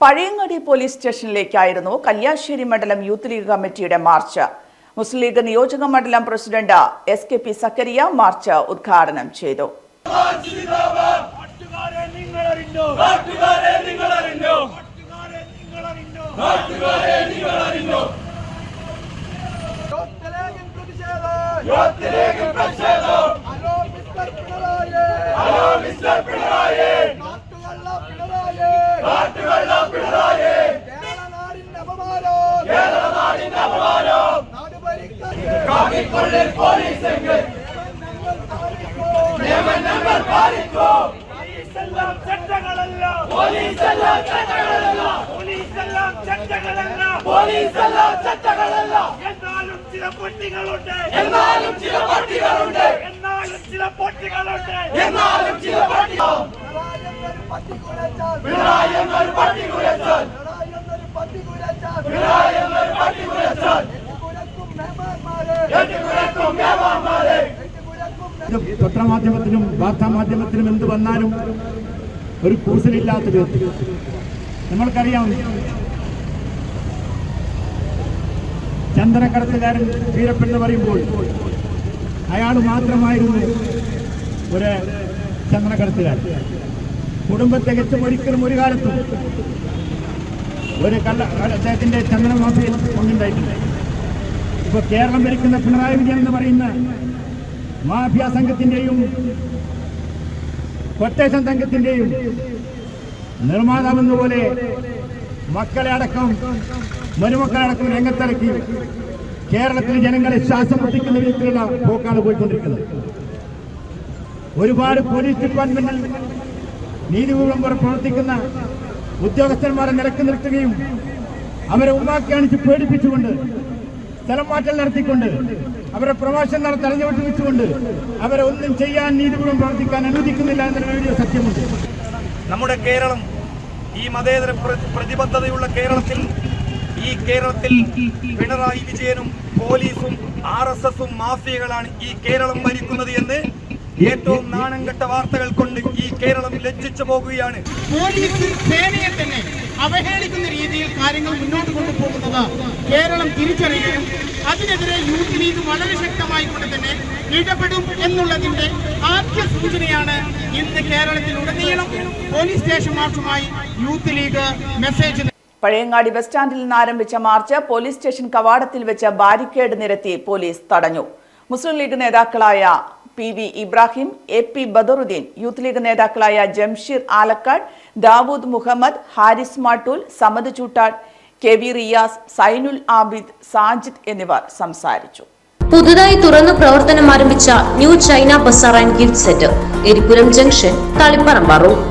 Pazhayangadi police സ്റ്റേഷനിലേക്കായിരുന്നു കല്യാശ്ശേരി മണ്ഡലം youth league കമ്മിറ്റിയുടെ മാർച്ച്. മുസ്ലിം ലീഗ് നിയോജക മണ്ഡലം president S K P Sakariya march ഉദ്ഘാടനം ചെയ്തു. ചില പൊട്ടികളുണ്ട് എന്നാലും ചില പട്ടികളുണ്ട് എന്നാലും ചില പൊട്ടികളുണ്ട് പട്ടി കുരച്ചാൽ പിണറായി എന്നൊരു പട്ടി കുരച്ചാൽ എട്ടുകുരക്കും മേമാന്മാരെ ഇത് വാർത്താ മാധ്യമത്തിനും എന്ത് വന്നാലും ഒരു കൂസലില്ലാത്ത വ്യക്തി നമ്മൾക്കറിയാം ചന്ദനക്കടത്തുകാരൻ വീരപ്പെന്ന് പറയുമ്പോൾ അയാൾ മാത്രമായിരുന്നു ഒരു ചന്ദനക്കടത്തുകാരൻ. കുടുംബത്തെ തികച്ചും ഒരിക്കലും ഒരു കാലത്തും ഒരു കള്ള അദ്ദേഹത്തിന്റെ ചന്ദന മാഫിയയിൽ ഒന്നുണ്ടായിട്ടില്ല. ഇപ്പൊ കേരളം ഭരിക്കുന്ന പിണറായി വിജയൻ എന്ന് പറയുന്ന മാഫിയ സംഘത്തിന്റെയും കൊട്ടേഷൻ സംഘത്തിന്റെയും നിർമ്മാതാവെന്ന പോലെ മക്കളെ അടക്കം മരുമക്കളെ അടക്കം രംഗത്തിറക്കി കേരളത്തിലെ ജനങ്ങളെ ശ്വാസം മുട്ടിക്കുന്ന വിധത്തിലുള്ള പോക്കാണ് പോയിക്കൊണ്ടിരിക്കുന്നത്. ഒരുപാട് പോലീസ് ഡിപ്പാർട്ട്മെന്റിൽ നീതിപൂർവം പ്രവർത്തിക്കുന്ന ഉദ്യോഗസ്ഥന്മാരെ നിരക്ക് നിർത്തുകയും അവരെ ഉമ്മാക്കി പേടിപ്പിച്ചുകൊണ്ട് സ്ഥലം മാറ്റം നടത്തിക്കൊണ്ട് അവരെ പ്രഭാഷണം നട തടഞ്ഞുവിട്ട് വെച്ചുകൊണ്ട് അവരെ ഒന്നും ചെയ്യാൻ നീതിപൂർവം പ്രവർത്തിക്കാൻ അനുവദിക്കുന്നില്ല എന്നൊരു വീഡിയോ സത്യമുണ്ട്. നമ്മുടെ കേരളം ഈ മതേതര പ്രതിബദ്ധതയുള്ള കേരളത്തിൽ ഈ കേരളത്തിൽ പിണറായി വിജയനും പോലീസും ആർ എസ് എസും മാഫിയകളാണ് ഈ കേരളം ഭരിക്കുന്നത് എന്ന് ഏറ്റവും നാണം കെട്ട വാർത്തകൾ കൊണ്ട് ഈ കേരളം ലജ്ജിച്ചു പോകുകയാണ്. പോലീസ് സേനയെ തന്നെ അവഹേളിക്കുന്ന രീതിയിൽ കാര്യങ്ങൾ മുന്നോട്ട് കൊണ്ടുപോകുന്നത് കേരളം തിരിച്ചറിയുകയും അതിനെതിരെ യൂത്ത് ലീഗ് വളരെ ശക്തമായി കൊണ്ട് തന്നെ ഇടപെടും എന്നുള്ളതിന്റെ ആദ്യ സൂചനയാണ് ഇന്ന് കേരളത്തിലുടനീളം police station മാർച്ചുമായി youth league message Pazhayangadi bus സ്റ്റാൻഡിൽ നിന്ന് ആരംഭിച്ച മാർച്ച് പോലീസ് സ്റ്റേഷൻ കവാടത്തിൽ വെച്ച് ബാരിക്കേഡ് നിരത്തി പോലീസ് തടഞ്ഞു. മുസ്ലിം ലീഗ് നേതാക്കളായ P V Ibrahim A P Badaruddin youth league നേതാക്കളായ ജംഷീർ ആലക്കാട് ദാവൂദ് മുഹമ്മദ് ഹാരിസ് മാട്ടൂൽ സമദ് ചൂട്ടാട് കെ വി റിയാസ് സൈനുൽ ആബിദ് സാജിദ് എന്നിവർ സംസാരിച്ചു. പുതുതായി തുറന്നു പ്രവർത്തനം ആരംഭിച്ച new China bazaar and gift centre Eripuram junction Taliparamba road.